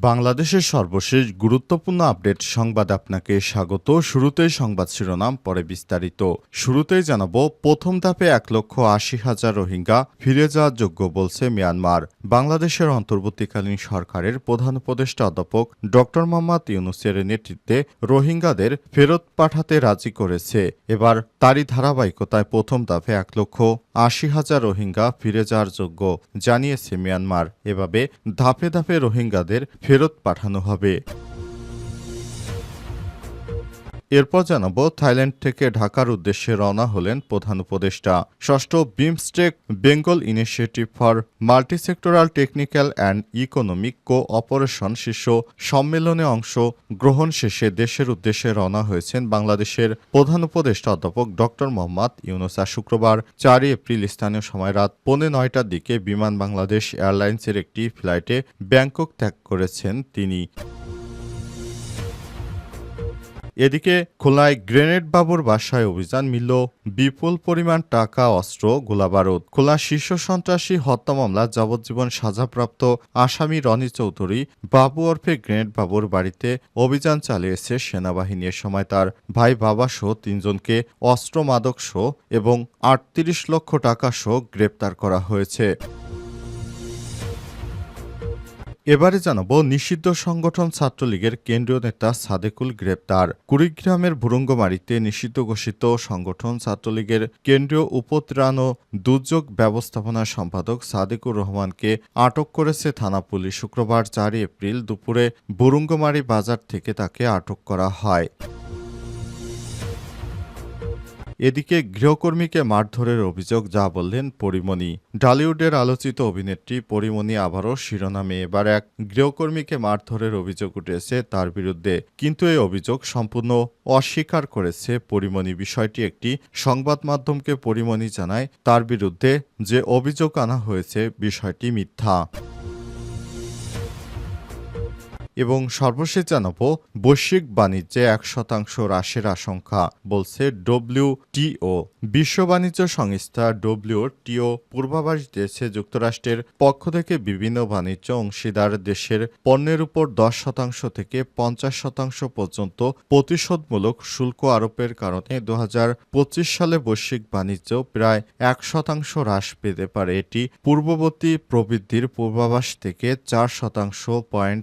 বাংলাদেশের সর্বশেষ গুরুত্বপূর্ণ আপডেট সংবাদ আপনাকে স্বাগত। শুরুতেই সংবাদ শিরোনাম, পরে বিস্তারিত। শুরুতেই জানাব, প্রথম ধাপে এক লক্ষ আশি হাজার রোহিঙ্গা ফিরে যাওয়ার যোগ্য বলছে মিয়ানমার। বাংলাদেশের অন্তর্বর্তীকালীন সরকারের প্রধান উপদেষ্টা অধ্যাপক ড মোহাম্মদ ইউনুসের নেতৃত্বে রোহিঙ্গাদের ফেরত পাঠাতে রাজি করেছে। এবার তারই ধারাবাহিকতায় প্রথম ধাপে এক লক্ষ আশি হাজার রোহিঙ্গা ফিরে যাওয়ার যোগ্য জানিয়েছে মিয়ানমার। এভাবে ধাপে ধাপে রোহিঙ্গাদের ফেরত পাঠানো হবে। এরপর জানাব, থাইল্যান্ড থেকে ঢাকার উদ্দেশ্যে রওনা হলেন প্রধান উপদেষ্টা। ষষ্ঠ BIMSTEC Bengal initiative for multisectoral technical and economic cooperation শীর্ষ সম্মেলনে অংশ গ্রহণ শেষে দেশের উদ্দেশ্যে রওনা হয়েছেন বাংলাদেশের প্রধান উপদেষ্টা অধ্যাপক ড. মোহাম্মদ ইউনুসা। শুক্রবার চারই এপ্রিল স্থানীয় সময় রাত পৌনে নয়টার দিকে বিমান বাংলাদেশ এয়ারলাইন্সের একটি ফ্লাইটে ব্যাংকক ত্যাগ করেছেন তিনি। এদিকে খুলনায় গ্রেনেড বাবুর বাসায় অভিযান মিলল বিপুল পরিমাণ টাকা, অস্ত্র, গোলাবারুদ। খুলনা শীর্ষ সন্ত্রাসী হত্যা মামলা যাবজ্জীবন সাজাপ্রাপ্ত আসামি রনি চৌধুরী বাবু ওরফে গ্রেনেড বাবুর বাড়িতে অভিযান চালিয়েছে সেনাবাহিনী। এ সময় তার ভাই বাবা সহ তিনজনকে অস্ত্র মাদক সহ এবং আটত্রিশ লক্ষ টাকা সহ গ্রেপ্তার করা হয়েছে। এবারে জানাব, নিষিদ্ধ সংগঠন ছাত্রলীগের কেন্দ্রীয় নেতা সাদেকুল গ্রেপ্তার। কুড়িগ্রামের ভুরুঙ্গমারিতে নিষিদ্ধ ঘোষিত সংগঠন ছাত্রলীগের কেন্দ্রীয় উপত্রাণ ও দুর্যোগ ব্যবস্থাপনা সম্পাদক সাদেকুর রহমানকে আটক করেছে থানা পুলিশ শুক্রবার চারই এপ্রিল দুপুরে ভুরুঙ্গমারি বাজার থেকে তাকে আটক করা হয়। এদিকে গৃহকর্মীকে মারধরের অভিযোগ, যা বললেন পরিমণি। ডালিউডের আলোচিত অভিনেত্রী পরিমণি আবারও শিরোনামে। এবার এক গৃহকর্মীকে মারধরের অভিযোগ উঠেছে তার বিরুদ্ধে। কিন্তু এই অভিযোগ সম্পূর্ণ অস্বীকার করেছে পরিমণি। বিষয়টি একটি সংবাদ মাধ্যমকে পরিমণি জানায়, তার বিরুদ্ধে যে অভিযোগ আনা হয়েছে, বিষয়টি মিথ্যা। এবং সর্বশেষ জানাব, বৈশ্বিক বাণিজ্যে এক শতাংশ হ্রাসের আশঙ্কা, বলছে ডব্লিউটিও বিশ্ব বাণিজ্য সংস্থা ডব্লিউটিও পূর্বাভাস দিয়েছে যুক্তরাষ্ট্রের পক্ষ থেকে বিভিন্ন বাণিজ্য অংশীদার দেশের পণ্যের উপর দশ শতাংশ থেকে পঞ্চাশ শতাংশ পর্যন্ত প্রতিশোধমূলক শুল্ক আরোপের কারণে দু হাজার পঁচিশ সালে বৈশ্বিক বাণিজ্য প্রায় এক শতাংশ হ্রাস পেতে পারে। এটি পূর্ববর্তী প্রবৃদ্ধির পূর্বাভাস থেকে চার শতাংশ পয়েন্ট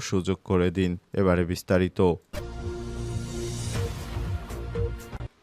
সুযোগ করে দিন এবারে বিস্তারিত।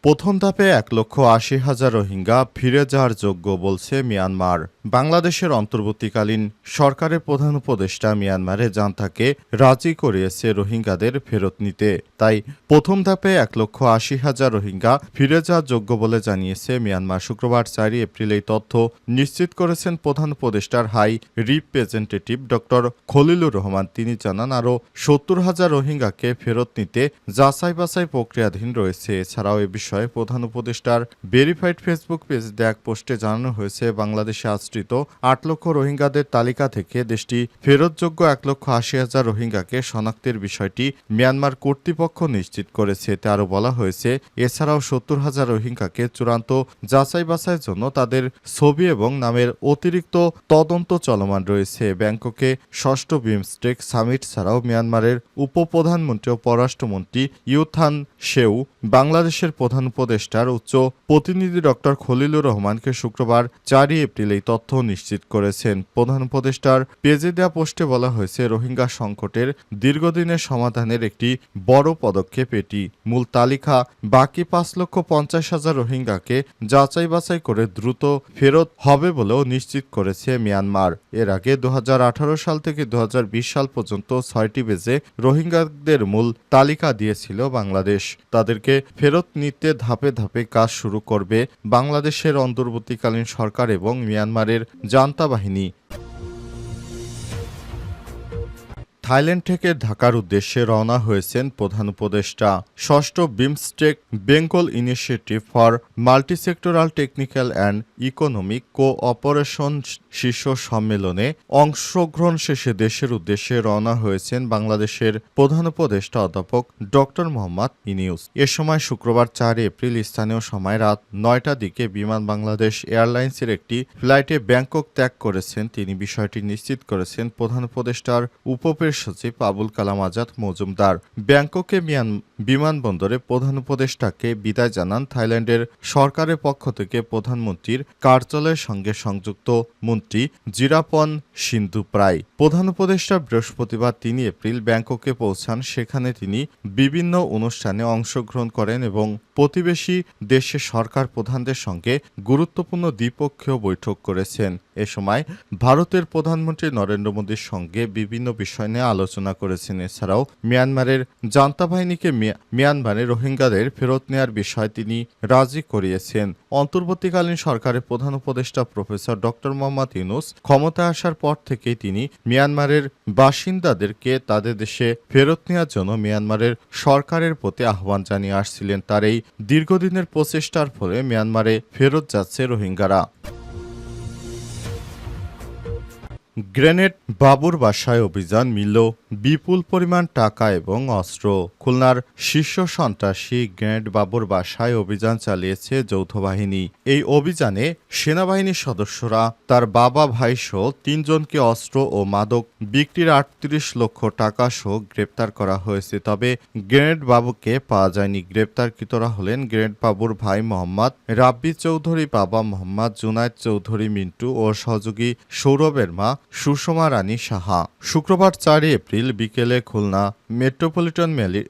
প্রথম ধাপে এক লক্ষ আশি হাজার রোহিঙ্গা ফিরে যাওয়ার যোগ্য বলছে মিয়ানমার। বাংলাদেশের অন্তর্বর্তীকালীন সরকারের প্রধান উপদেষ্টা মিয়ানমারে জান্তাকে রাজি করিয়েছে রোহিঙ্গাদের ফেরত নিতে। তাই প্রথম ধাপে এক লক্ষ আশি হাজার রোহিঙ্গা ফিরে যাওয়ার যোগ্য বলে জানিয়েছে মিয়ানমার। শুক্রবার চারই এপ্রিল এই তথ্য নিশ্চিত করেছেন প্রধান উপদেষ্টার high representative doctor Khalilur Rahman. তিনি জানান, আরও সত্তর হাজার রোহিঙ্গাকে ফেরত নিতে যাচাই বাছাই প্রক্রিয়াধীন রয়েছে। এছাড়াও এ বিষয়ে প্রধান উপদেষ্টার ভেরিফাইড ফেসবুক পেজে এক পোস্টে জানানো হয়েছে, বাংলাদেশে আশ্রিত আট লক্ষ রোহিঙ্গাদের তালিকা থেকে দেশটি ফেরতযোগ্য এক লক্ষ আশি হাজার রোহিঙ্গাকে শনাক্তের বিষয়টি মিয়ানমার কর্তৃপক্ষ নিশ্চিত করেছে। এতে আরও বলা হয়েছে, এছাড়াও সত্তর হাজার রোহিঙ্গাকে চূড়ান্ত যাচাই বাছাইয়ের জন্য তাদের ছবি এবং নামের অতিরিক্ত তদন্ত চলমান রয়েছে। ব্যাংককে ষষ্ঠ বিমস্টেক সামিট ছাড়াও মিয়ানমারের উপপ্রধানমন্ত্রী ও পররাষ্ট্রমন্ত্রী ইউথান শেউ বাংলাদেশের প্রধান উপদেষ্টার উচ্চ প্রতিনিধি ডক্টর খলিলুর রহমানকে শুক্রবার চারই এপ্রিল এই তথ্য নিশ্চিত করেছেন। প্রধান উপদেষ্টার পেজে দেওয়া পোস্টে বলা হয়েছে, রোহিঙ্গা সংকটের দীর্ঘদিনের সমাধানের একটি বড় পদক্ষেপ এটি। মূল তালিকা, বাকি পাঁচ লক্ষ পঞ্চাশ হাজার রোহিঙ্গাকে যাচাই বাছাই করে দ্রুত ফেরত হবে বলেও নিশ্চিত করেছে মিয়ানমার। এর আগে দু হাজার আঠারো সাল থেকে দু হাজার বিশ সাল পর্যন্ত ছয়টি বেজে রোহিঙ্গাদের মূল তালিকা দিয়েছিল বাংলাদেশ। তাদেরকে ফেরত নিতে থেকে ধাপে ধাপে কাজ শুরু করবে বাংলাদেশের অন্তর্বর্তীকালীন সরকার এবং মিয়ানমারের জান্তা বাহিনী। থাইল্যান্ড থেকে ঢাকার উদ্দেশ্যে রওনা হয়েছেন প্রধান উপদেষ্টা। ষষ্ঠ BIMSTEC Bengal initiative for multisectoral technical and economic cooperation শীর্ষ সম্মেলনে অংশগ্রহণ শেষে দেশের উদ্দেশ্যে রওনা হয়েছেন বাংলাদেশের প্রধান উপদেষ্টা অধ্যাপক ডক্টর মোহাম্মদ ইনিউস এ সময় শুক্রবার চার এপ্রিল স্থানীয় সময় রাত নয়টার দিকে বিমান বাংলাদেশ এয়ারলাইন্সের একটি ফ্লাইটে ব্যাংকক ত্যাগ করেছেন। তিনি বিষয়টি নিশ্চিত করেছেন প্রধান উপদেষ্টার উপপের সচিব আবুল কালাম আজাদ মজুমদার। ব্যাংককে মিয়ান বিমানবন্দরে প্রধান উপদেষ্টাকে বিদায় জানান থাইল্যান্ডের সরকারের পক্ষ থেকে প্রধানমন্ত্রীর কার্যালয়ের সঙ্গে সংযুক্ত মন্ত্রী জিরাপন সিন্ধু প্রায়। প্রধান উপদেষ্টা বৃহস্পতিবার তিনি এপ্রিল ব্যাংককে পৌঁছান। সেখানে তিনি বিভিন্ন অনুষ্ঠানে অংশগ্রহণ করেন এবং প্রতিবেশী দেশের সরকার প্রধানদের সঙ্গে গুরুত্বপূর্ণ দ্বিপক্ষীয় বৈঠক করেছেন। এ সময় ভারতের প্রধানমন্ত্রী নরেন্দ্র মোদীর সঙ্গে বিভিন্ন বিষয় নিয়ে আলোচনা করেছেন। এছাড়াও মিয়ানমারের জান্তা বাহিনীকে মিয়ানমারে রোহিঙ্গাদের ফেরত নেয়ার বিষয় তিনি রাজি করিয়েছেন। অন্তর্বর্তীকালীন সরকারের প্রধান উপদেষ্টা প্রফেসর ডক্টর মোহাম্মদ ইউনুস ক্ষমতায় আসার পর থেকেই তিনি মিয়ানমারের বাসিন্দাদেরকে তাদের দেশে ফেরত নেওয়ার জন্য মিয়ানমারের সরকারের প্রতি আহ্বান জানিয়ে আসছিলেন। তার এই দীর্ঘদিনের প্রচেষ্টার ফলে মিয়ানমারে ফেরত যাচ্ছে রোহিঙ্গারা। গ্রেনেড বাবুর বাসায় অভিযান মিলল। বিপুল পরিমাণ টাকা এবং অস্ত্র। খুলনার শীর্ষ সন্ত্রাসী গ্রেনেড বাবুর বাসায় অভিযান চালিয়েছে যৌথ বাহিনী। এই অভিযানে সেনাবাহিনীর সদস্যরা, তার বাবা ভাই সহ তিনজনকে অস্ত্র ও মাদক বিক্রির আটত্রিশ লক্ষ টাকা সহ গ্রেপ্তার করা হয়েছে। তবে গ্রেনেড বাবুকে পাওয়া যায়নি। গ্রেপ্তারকৃতরা হলেন গ্রেনেড বাবুর ভাই মোহাম্মদ রাব্বি চৌধুরী, বাবা মোহাম্মদ জুনায়দ চৌধুরী, মিন্টু ও সহযোগী সৌরভের মা সুষমা রানী সাহা। শুক্রবার চার এপ্রিল বিকেলে খুলনা মেট্রোপলিটন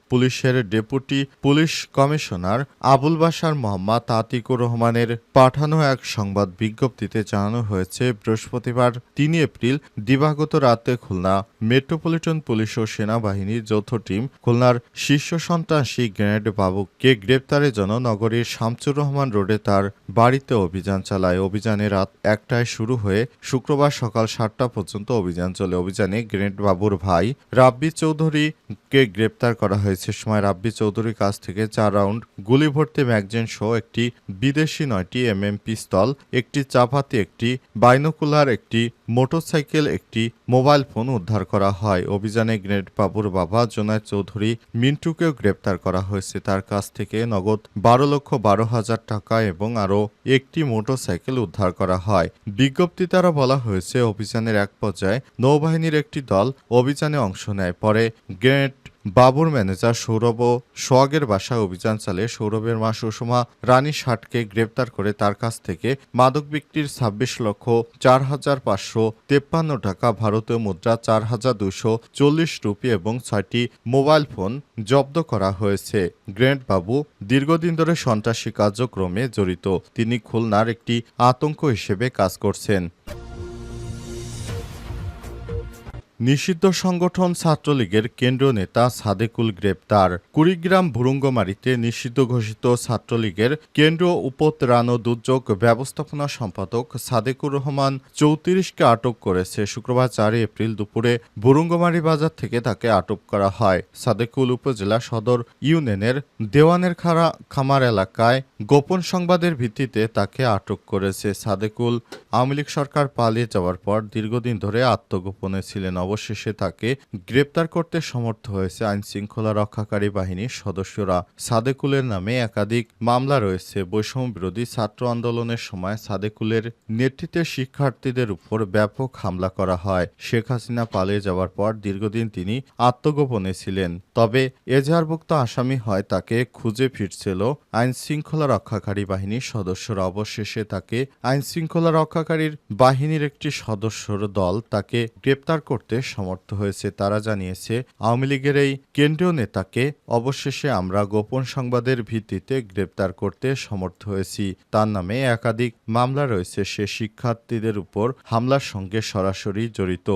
পুলিশের deputy police commissioner Abul Bashar Mohammad Atikur রহমানের পাঠানো এক সংবাদ বিজ্ঞপ্তিতে জানানো হয়েছে, বৃহস্পতিবার তিন এপ্রিল দিবাগত রাতে খুলনা মেট্রোপলিটন পুলিশ ও সেনাবাহিনীর যৌথ টিম খুলনার শীর্ষ সন্ত্রাসী গ্রেনেড বাবুকে গ্রেপ্তারের জন্য নগরীর শামচুর রহমান রোডে তার বাড়িতে অভিযান চালায়। অভিযানে রাত একটায় শুরু হয়ে শুক্রবার সকাল সাতটা পর্যন্ত অভিযান চলে। অভিযানে গ্রেনেড বাবুর ভাই রাব্বি চৌধুরীকে গ্রেপ্তার করা হয়েছে। সময় রাব্বি চৌধুরীর কাছ থেকে চার রাউন্ড গুলি ভর্তি ম্যাগজিন সহ একটি বিদেশি নয়টি এমএম পিস্তল, একটি চাপাতি, একটি বাইনোকুলার, একটি মোটরসাইকেল, একটি মোবাইল ফোন উদ্ধার করা হয়। অভিযানে গ্রেনেড বাবুর বাবা জোনায় চৌধুরী মিন্টুকেও গ্রেপ্তার করা হয়েছে। তার কাছ থেকে নগদ বারো লক্ষ বারো হাজার টাকা এবং আরও একটি মোটরসাইকেল উদ্ধার করা হয়। বিজ্ঞপ্তি দ্বারা বলা হয়েছে, অভিযানের এক পর্যায়ে নৌবাহিনীর একটি দল অভিযানে অংশ নেয়। পরে গ্রেনেড বাবুর ম্যানেজার সৌরভ ও সোয়াগের বাসায় অভিযান চালিয়ে সৌরভের মা সুষমা রানী ষাটকে গ্রেপ্তার করে তার কাছ থেকে মাদক বিক্রির ছাব্বিশ লক্ষ চার হাজার পাঁচশো তেপ্পান্ন টাকা ভারতীয় মুদ্রা, চার হাজার দুশো চল্লিশ রুপি এবং ছয়টি মোবাইল ফোন জব্দ করা হয়েছে। গ্রেন্ট বাবু দীর্ঘদিন ধরে সন্ত্রাসী কার্যক্রমে জড়িত। তিনি খুলনার একটি আতঙ্ক হিসেবে কাজ করছেন। নিষিদ্ধ সংগঠন ছাত্রলীগের কেন্দ্রীয় নেতা সাদেকুল গ্রেপ্তার। কুড়িগ্রাম ভুরুঙ্গমারিতে নিষিদ্ধ ঘোষিত ছাত্রলীগের কেন্দ্রীয় উপত্রাণ দুর্যোগ ব্যবস্থাপনা সম্পাদক সাদেকুর রহমান চৌত্রিশকে আটক করেছে শুক্রবার চার এপ্রিল দুপুরে ভুরুঙ্গমারি বাজার থেকে তাকে আটক করা হয়। সাদেকুল উপজেলা সদর ইউনিয়নের দেওয়ানের খাড়া খামার এলাকায় গোপন সংবাদের ভিত্তিতে তাকে আটক করেছে। সাদেকুল আওয়ামী লীগ সরকার পালিয়ে যাওয়ার পর দীর্ঘদিন ধরে আত্মগোপনে ছিলেন। অবশেষে তাকে গ্রেপ্তার করতে সমর্থ হয়েছে আইন শৃঙ্খলা রক্ষাকারী বাহিনীর সদস্যরা। সাদেকুলের নামে একাধিক মামলা রয়েছে। বৈষম্য বিরোধী ছাত্র আন্দোলনের সময় সাদেকুলের নেতৃত্বে শিক্ষার্থীদের উপর ব্যাপক হামলা করা হয়। শেখ হাসিনা পালিয়ে যাওয়ার পর দীর্ঘদিন তিনি আত্মগোপনে ছিলেন। তবে এজাহারভুক্ত আসামি হয় তাকে খুঁজে ফিরছিল আইন শৃঙ্খলা রক্ষাকারী বাহিনীর সদস্যরা। অবশেষে তাকে আইন শৃঙ্খলা রক্ষাকারীর বাহিনীর একটি সদস্যর দল তাকে গ্রেপ্তার করতে সমর্থ হয়েছে, তারা জানিয়েছে, আওয়ামী লীগের এই কেন্দ্রীয় নেতাকে অবশেষে আমরা গোপন সংবাদের ভিত্তিতে গ্রেপ্তার করতে সমর্থ হয়েছি। তার নামে একাধিক মামলা রয়েছে, সে শিক্ষার্থীদের উপর হামলার সঙ্গে সরাসরি জড়িত।